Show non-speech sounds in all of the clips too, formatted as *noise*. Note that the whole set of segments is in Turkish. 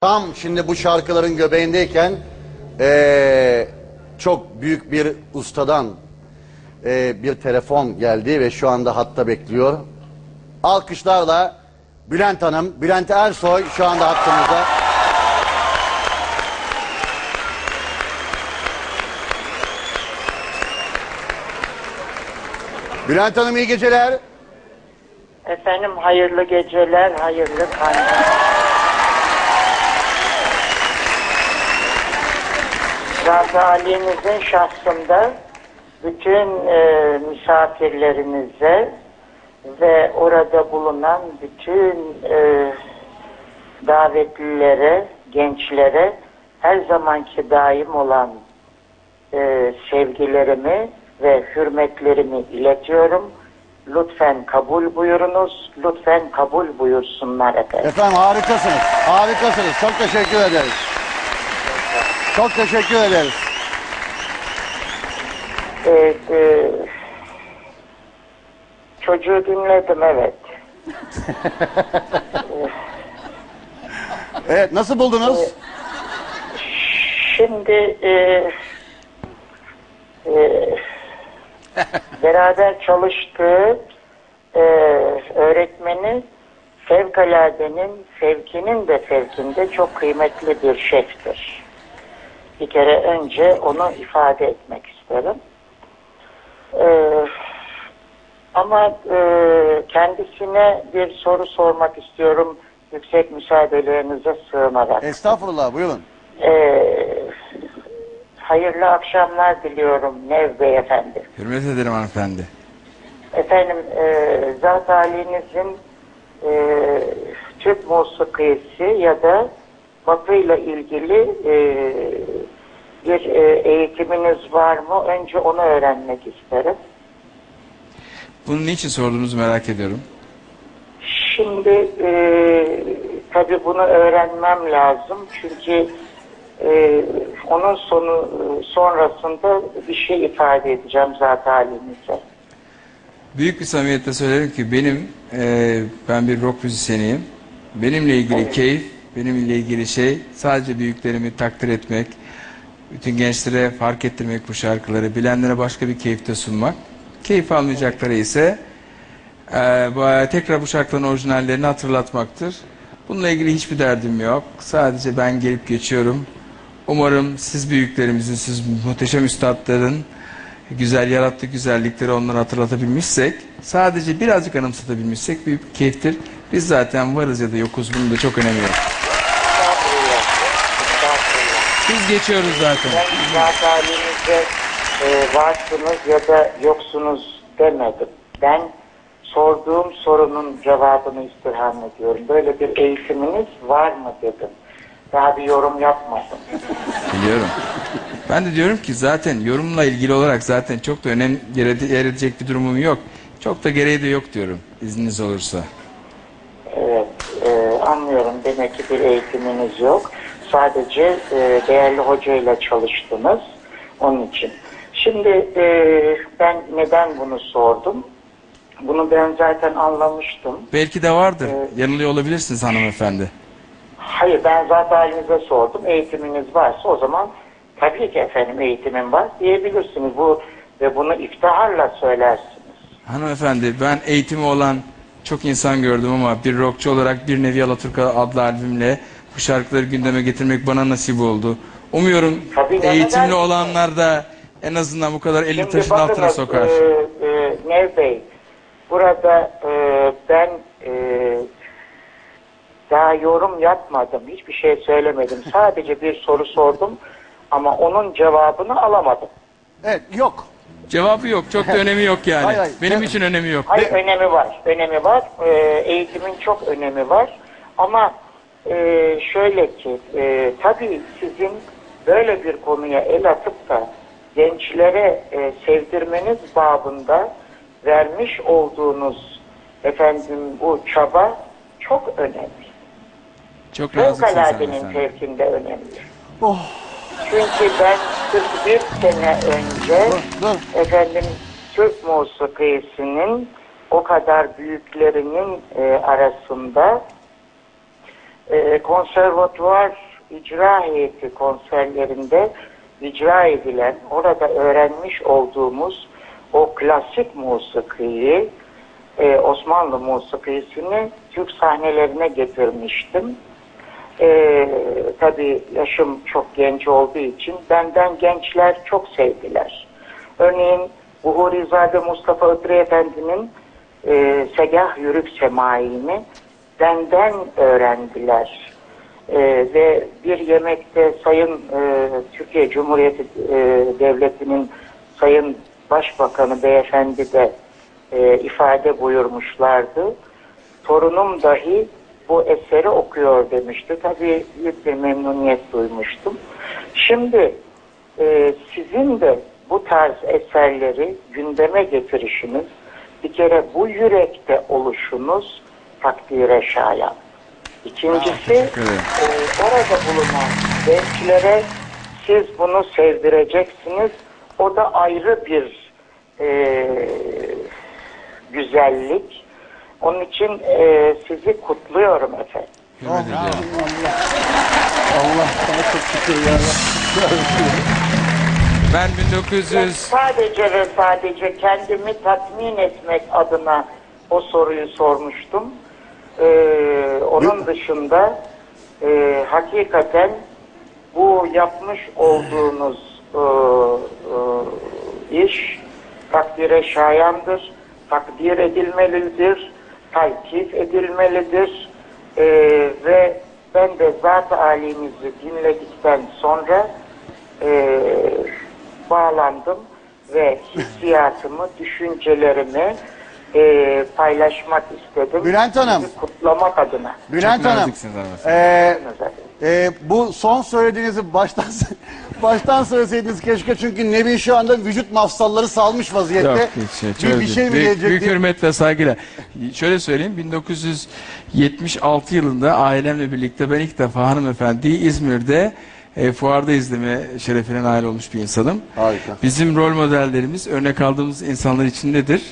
Tam şimdi bu şarkıların göbeğindeyken eee, çok büyük bir ustadan eee, bir telefon geldi ve şu anda hatta bekliyor. Alkışlarla Bülent Hanım, Bülent Ersoy şu anda hattımızda. Bülent Hanım iyi geceler. Efendim hayırlı geceler, hayırlı kandiller. Razı Ali'nizin şahsında bütün e, misafirlerinize ve orada bulunan bütün e, davetlilere, gençlere her zamanki daim olan e, sevgilerimi ve hürmetlerimi iletiyorum. Lütfen kabul buyurunuz, lütfen kabul buyursunlar efendim. Efendim harikasınız, harikasınız. Çok teşekkür ederiz. Çok teşekkür ederiz. Ee, e, çocuğu dinledim evet. *laughs* Evet nasıl buldunuz? Şimdi e, e, *laughs* beraber çalıştığı e, öğretmeni fevkaladenin, fevkinin de fevkinde çok kıymetli bir şeftir. Bir kere önce onu ifade etmek isterim. E, ama e, kendisine bir soru sormak istiyorum yüksek müsaadelerinize sığınarak. Estağfurullah buyurun. Ee, hayırlı akşamlar diliyorum Nev Beyefendi. Hürmet ederim hanımefendi. Efendim e, zat halinizin e, Türk musikisi ya da Batı ile ilgili e, bir e, eğitiminiz var mı? Önce onu öğrenmek isterim. Bunu niçin sorduğunuzu merak ediyorum. Şimdi e, tabii bunu öğrenmem lazım çünkü e, onun sonu sonrasında bir şey ifade edeceğim zaten halinize. Büyük bir samimiyetle söylerim ki benim, e, ben bir rock müzisyeniyim. Benimle ilgili keyif, benimle ilgili şey sadece büyüklerimi takdir etmek, bütün gençlere fark ettirmek bu şarkıları, bilenlere başka bir keyifte sunmak. Keyif almayacakları ise e, tekrar bu şarkıların orijinallerini hatırlatmaktır. Bununla ilgili hiçbir derdim yok. Sadece ben gelip geçiyorum. Umarım siz büyüklerimizin, siz muhteşem üstadların güzel yarattığı güzellikleri onlara hatırlatabilmişsek, sadece birazcık anımsatabilmişsek büyük bir keyiftir. Biz zaten varız ya da yokuz bunun da çok önemi yok. Biz geçiyoruz zaten. Halinize e, varsınız ya da yoksunuz demedim. Ben sorduğum sorunun cevabını istirham ediyorum. Böyle bir eğitiminiz var mı dedim. Daha bir yorum yapmadım. Biliyorum. Ben de diyorum ki zaten yorumla ilgili olarak zaten çok da önem yer edecek bir durumum yok. Çok da gereği de yok diyorum izniniz olursa. Evet, e, anlıyorum. Demek ki bir eğitiminiz yok. Sadece e, değerli hocayla çalıştınız. Onun için. Şimdi e, ben neden bunu sordum? Bunu ben zaten anlamıştım. Belki de vardır. Yanılıyor olabilirsiniz hanımefendi. Hayır, ben zaten halinize sordum. Eğitiminiz varsa o zaman tabii ki efendim eğitimim var diyebilirsiniz. Bu ve bunu iftiharla söylersiniz. Hanımefendi ben eğitimi olan çok insan gördüm ama bir rockçu olarak bir Nevi Alaturka adlı albümle bu şarkıları gündeme getirmek bana nasip oldu. Umuyorum Tabii, neden eğitimli olmasın? olanlar da en azından bu kadar elini Şimdi taşın altına bakınız, sokar. E, e, Nev Bey, burada e, ben e, daha yorum yapmadım. Hiçbir şey söylemedim. Sadece bir soru sordum ama onun cevabını alamadım. Evet yok. Cevabı yok. Çok da *laughs* önemi yok yani. Hayır, hayır. Benim Ben- için önemi yok. Hayır önemi var. Önemi var. Ee, eğitimin çok önemi var. Ama e, şöyle ki e, tabii sizin böyle bir konuya el atıp da gençlere e, sevdirmeniz babında vermiş olduğunuz efendim bu çaba çok önemli. Çok Fevkaladenin fevkinde önemli. Çünkü ben 41 sene önce Dur, dur. efendim Türk musikisinin o kadar büyüklerinin e, arasında e, konservatuvar icra heyeti konserlerinde icra edilen, orada öğrenmiş olduğumuz o klasik musikiyi, e, Osmanlı musikisini Türk sahnelerine getirmiştim. E, tabii yaşım çok genç olduğu için benden gençler çok sevdiler. Örneğin Buhurizade Mustafa Itri Efendi'nin e, Segah Yürük Semai'ni benden öğrendiler. E, ve bir yemekte Sayın e, Türkiye Cumhuriyeti e, Devleti'nin Sayın Başbakanı Beyefendi de e, ifade buyurmuşlardı. Torunum dahi bu eseri okuyor demişti. Tabii büyük bir memnuniyet duymuştum. Şimdi e, sizin de bu tarz eserleri gündeme getirişiniz, bir kere bu yürekte oluşunuz takdire şayan. İkincisi, e, orada bulunan gençlere siz bunu sevdireceksiniz. O da ayrı bir e, güzellik. Onun için e, sizi kutluyorum efendim. Hürmet ediyorum. Allah sana çok şükür ya. Ben 1900 Sadece ve sadece kendimi tatmin etmek adına o soruyu sormuştum. Ee, onun dışında e, hakikaten bu yapmış olduğunuz e, e, iş takdire şayandır, takdir edilmelidir, taltif edilmelidir. Ee, ve ben de zat halinizi dinledikten sonra e, bağlandım ve *laughs* hissiyatımı, düşüncelerimi e, paylaşmak istedim. Bülent Hanım. Sizi kutlamak adına. Bülent Çok Hanım, naziksiniz hanımefendi. e, e, bu son söylediğinizi baştan *laughs* baştan söyleseydiniz keşke çünkü Nevin şu anda vücut mafsalları salmış vaziyette. Yok hiç şey, bir, bir şey mi büyük, gelecek büyük diye- hürmet ve saygıyla. Şöyle söyleyeyim 1976 yılında ailemle birlikte ben ilk defa hanımefendiyi İzmir'de e, fuarda izleme şerefine nail olmuş bir insanım. Harika. Bizim rol modellerimiz, örnek aldığımız insanlar içindedir.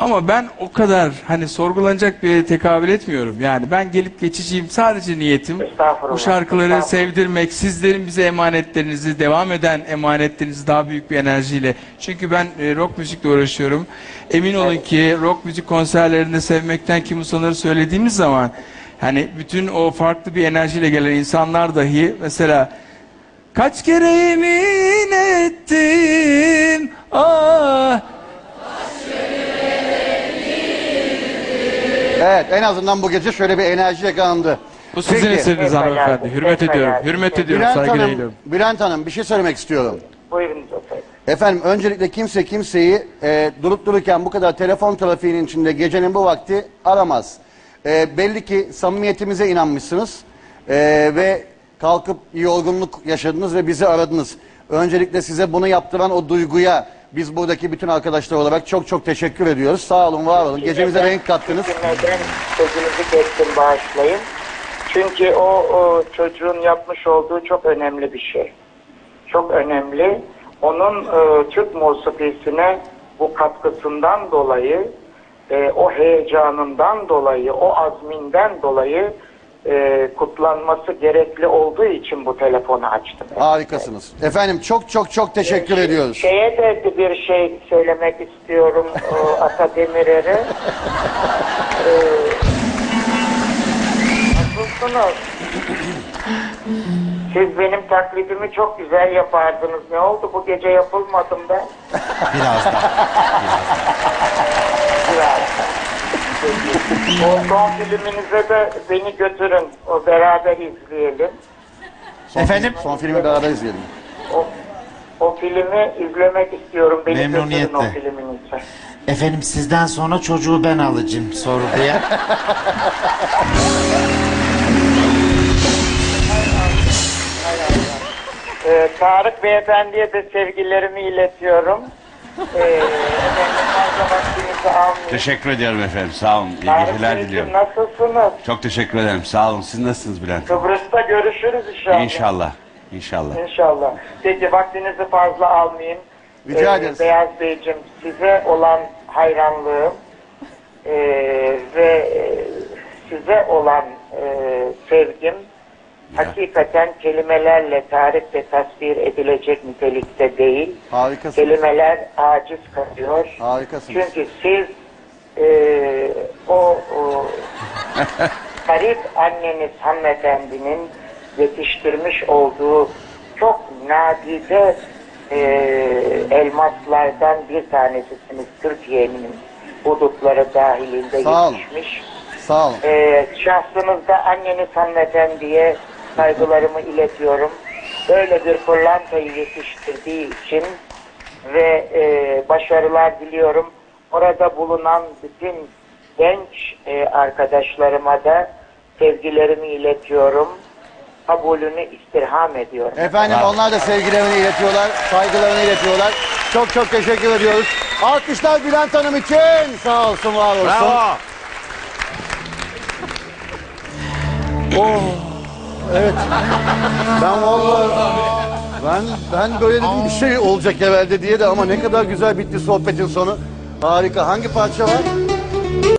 Ama ben o kadar hani sorgulanacak bir tekabül etmiyorum. Yani ben gelip geçiciyim. Sadece niyetim Estağfurullah, bu şarkıları sevdirmek, sizlerin bize emanetlerinizi, devam eden emanetlerinizi daha büyük bir enerjiyle. Çünkü ben e, rock müzikle uğraşıyorum. Emin olun ki rock müzik konserlerinde sevmekten kim usanır söylediğimiz zaman hani bütün o farklı bir enerjiyle gelen insanlar dahi mesela kaç kere yemin ettim ah Evet en azından bu gece şöyle bir enerji yakalandı. bu sizin Peki. eseriniz Pekala, hanımefendi. Hürmet ediyorum. Hürmet ediyorum. Bülent Saygıyla Hanım, eğiliyorum. Bülent Hanım bir şey söylemek istiyorum. Buyurunuz efendim. Efendim öncelikle kimse kimseyi e, durup dururken bu kadar telefon trafiğinin içinde gecenin bu vakti aramaz. E, belli ki samimiyetimize inanmışsınız E, ve kalkıp yorgunluk yaşadınız ve bizi aradınız. Öncelikle size bunu yaptıran o duyguya biz buradaki bütün arkadaşlar olarak çok çok teşekkür ediyoruz. Sağ olun, var olun. Gecemize renk kattınız. Neden sözünüzü kestim bağışlayın. Çünkü o, o çocuğun yapmış olduğu çok önemli bir şey. Çok önemli. Onun e, Türk musikisine bu katkısından dolayı, e, o heyecanından dolayı, o azminden dolayı e, kutlanması gerekli olduğu için bu telefonu açtım. Harikasınız. Efendim çok çok çok teşekkür ediyoruz. Şeye de bir şey söylemek istiyorum o, *laughs* Ata Demirer'e. Ee, nasılsınız? Siz benim taklidimi çok güzel yapardınız. Ne oldu bu gece yapılmadım ben? Biraz da. Biraz. *laughs* O son filminize de beni götürün. O beraber izleyelim. Efendim? Son filmi beraber izleyelim. O, o filmi izlemek istiyorum. Beni götürün o Memnuniyetle. filminize. Efendim sizden sonra çocuğu ben alacağım sorguya. *laughs* Ee, Tarık Beyefendi'ye de sevgilerimi iletiyorum. Ee, efendim. Teşekkür ediyorum efendim. Sağ olun. İyi geceler diliyorum. nasılsınız? Çok teşekkür ederim. Sağ olun. Siz nasılsınız Bülent? Kıbrıs'ta görüşürüz inşallah. İnşallah. İnşallah. İnşallah. Peki vaktinizi fazla almayayım. Rica Ee, ederiz. Beyaz Beyciğim size olan hayranlığım ee, ve e, size olan e, sevgim hakikaten kelimelerle tarif ve tasvir edilecek nitelikte değil. Harikasınız. Kelimeler aciz kalıyor. Harikasınız. Çünkü siz e, o, o *laughs* garip anneniz hanımefendinin yetiştirmiş olduğu çok nadide e, elmaslardan bir tanesisiniz Türkiye'nin hudutları dahilinde Sağ yetişmiş. Sağ olun. E, şahsınızda anneniz hanımefendiye saygılarımı iletiyorum. Böyle bir pırlantayı yetiştirdiği için ve e, başarılar diliyorum. Orada bulunan bütün genç e, arkadaşlarıma da sevgilerimi iletiyorum. Kabulünü istirham ediyorum. Efendim onlar da sevgilerini iletiyorlar, saygılarını iletiyorlar. Çok çok teşekkür ediyoruz. Alkışlar Bülent Hanım için. Sağ olsun, var olsun. Bravo. Evet. Ben vallahi ben ben böyle bir şey olacak evvelde diye de ama ne kadar güzel bitti sohbetin sonu. Harika. Hangi parça var?